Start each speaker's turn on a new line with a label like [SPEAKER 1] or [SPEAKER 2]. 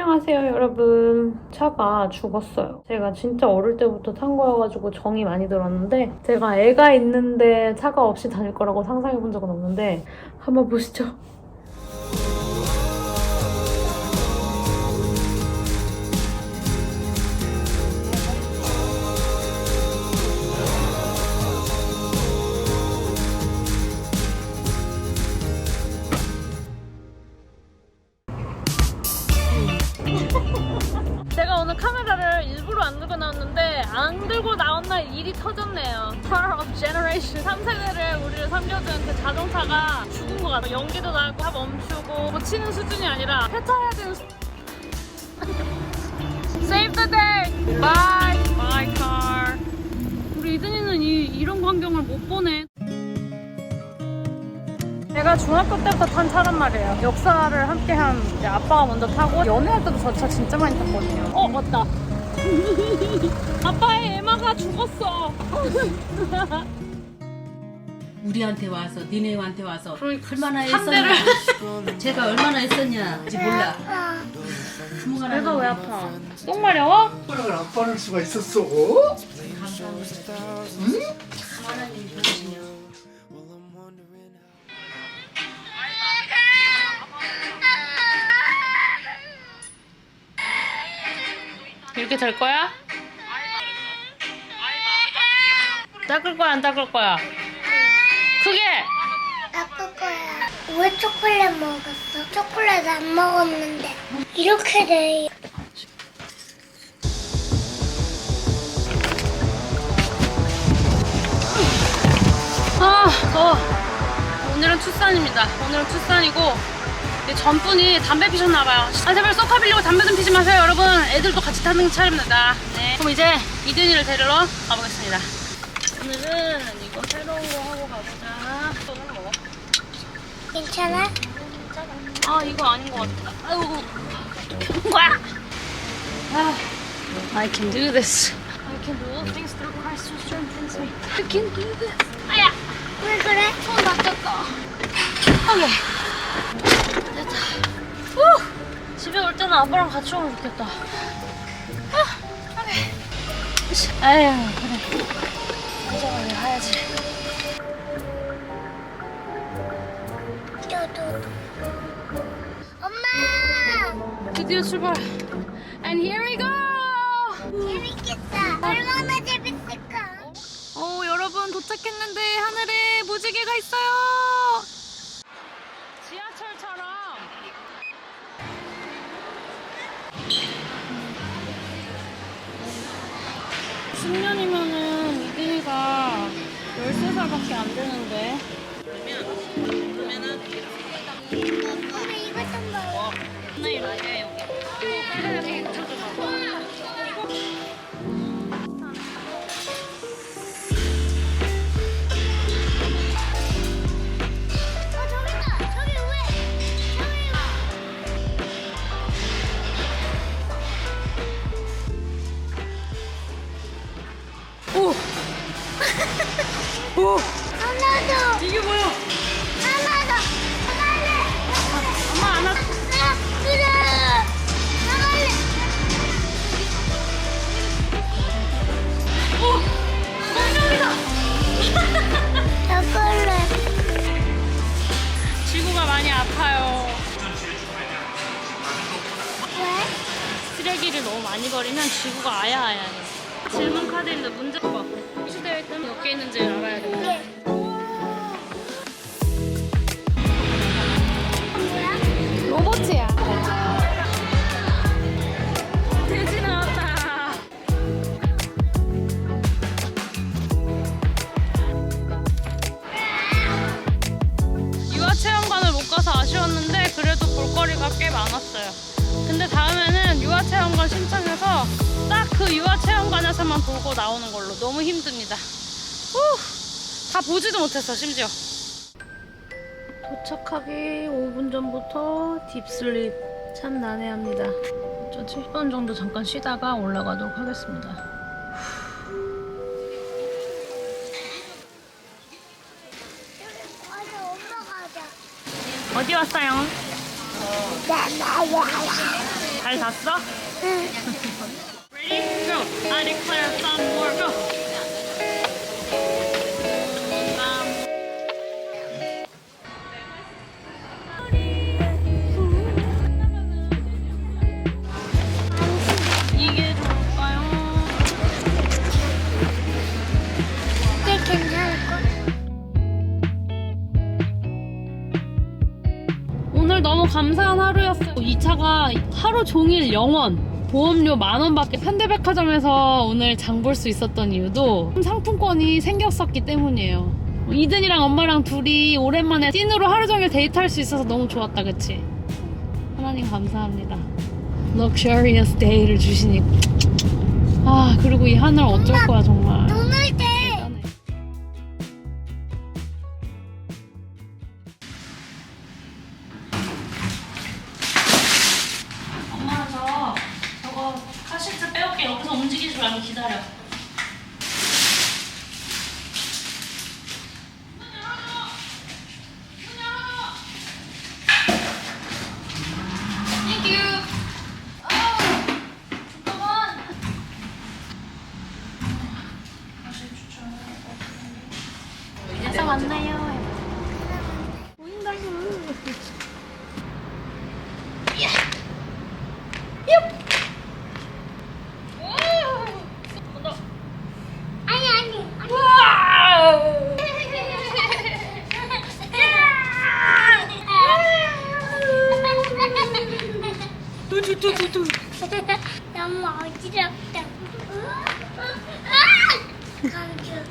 [SPEAKER 1] 안녕하세요 여러분. 차가 죽었어요. 제가 진짜 어릴 때부터 탄 거여가지고 정이 많이 들었는데 제가 애가 있는데 차가 없이 다닐 거라고 상상해 본 적은 없는데 한번 보시죠 제가 오늘 카메라를 일부러 안 들고 나왔는데 안 들고 나온 날 일이 터졌네요. Power of Generation 3세대를 우리를 섬겨준 그 자동차가 죽은 것 같아요. 연기도 나고 다 멈추고 고치는 수준이 아니라 폐차해야 되는 수... Save the day! Bye! Bye car! 우리 이든이는 이, 이런 광경을 못 보네. 제가 중학교 때부터 탄 차란 말이에요. 역사를 함께한 이제 아빠가 먼저 타고 연애할 때도 저 차 진짜 많이 탔거든요. 어 맞다. 아빠의 에마가 죽었어.
[SPEAKER 2] 우리한테 와서 니네한테 와서
[SPEAKER 1] 그러니까
[SPEAKER 2] 얼마나
[SPEAKER 1] 한
[SPEAKER 2] 애썼냐 제가 얼마나 애썼냐 이제 몰라
[SPEAKER 1] 내가 왜 아파? 똥 마려워?
[SPEAKER 3] 아빠를 안 빠를 수가 있었어?
[SPEAKER 2] 하
[SPEAKER 1] 이렇게 될 거야? 닦을 거야 안 닦을 거야? 크게.
[SPEAKER 4] 닦을 거야. 왜 초콜릿 먹었어? 초콜릿 안 먹었는데. 이렇게 돼.
[SPEAKER 1] 아, 더워. 오늘은 투싼입니다. 오늘은 이 전분이 담배 피셨나봐요. 아, 제발 쏘카 빌리고 담배 좀 피지 마세요, 여러분. 애들도 같이 타는 차입니다. 네. 그럼 이제 이든이를 데리러 가보겠습니다. 오늘은 이거 새로운 거 하고 가보자. 또는 뭐?
[SPEAKER 4] 괜찮아?
[SPEAKER 1] 아, 이거 아닌 것 같아. 아이고. 뭐야? 아, I can do this. I can do things through Christ who strengthens me. I can do this. 아야!
[SPEAKER 4] 왜 그래?
[SPEAKER 1] 손 다쳤다. 오케이. 아빠랑 같이 오면 좋겠다. 아. 으쌰. 아휴, 그래. 안전하게 가야지.
[SPEAKER 4] 저도. 엄마!
[SPEAKER 1] 드디어 출발. And here we go!
[SPEAKER 4] 재밌겠다. 얼마나 재밌을까?
[SPEAKER 1] 오, 여러분 도착했는데 하늘에 무지개가 있어요. 10년이면은 이든이가 13살밖에 안 되는데.
[SPEAKER 4] 그러면,
[SPEAKER 1] 그러면은. 이거 좀
[SPEAKER 4] 먹어. 오늘
[SPEAKER 1] 이렇게 너무 많이 버리면 지구가 아야아야해. 질문 카드인데 문제가 있다면 몇개 있는지 알아야 돼. 보고 나오는 걸로 너무 힘듭니다. 후, 다 보지도 못했어 심지어. 도착하기 5분 전부터 딥슬립 참 난해합니다. 저 7분 정도 잠깐 쉬다가 올라가도록 하겠습니다.
[SPEAKER 4] 어디
[SPEAKER 1] 왔어요? 잘 잤어?
[SPEAKER 4] 응.
[SPEAKER 1] Go. I declare some more. Go. Um, 이게 좋을까요?
[SPEAKER 4] 이게 괜찮을까?
[SPEAKER 1] 오늘 너무 감사한 하루였어요. 이 차가 하루 종일 영원 보험료 만 원 밖에 현대백화점에서 오늘 장 볼 수 있었던 이유도 상품권이 생겼었기 때문이에요. 이든이랑 엄마랑 둘이 오랜만에 찐으로 하루 종일 데이트할 수 있어서 너무 좋았다, 그치? 하나님 감사합니다. 럭셔리어스 데이를 주시니. 아, 그리고 이 하늘 어쩔 거야, 정말. 기다려. 만나요.
[SPEAKER 4] 아니 아니. 아니.
[SPEAKER 1] 두두두두두.
[SPEAKER 4] 너무 어지럽다. 아! 감주.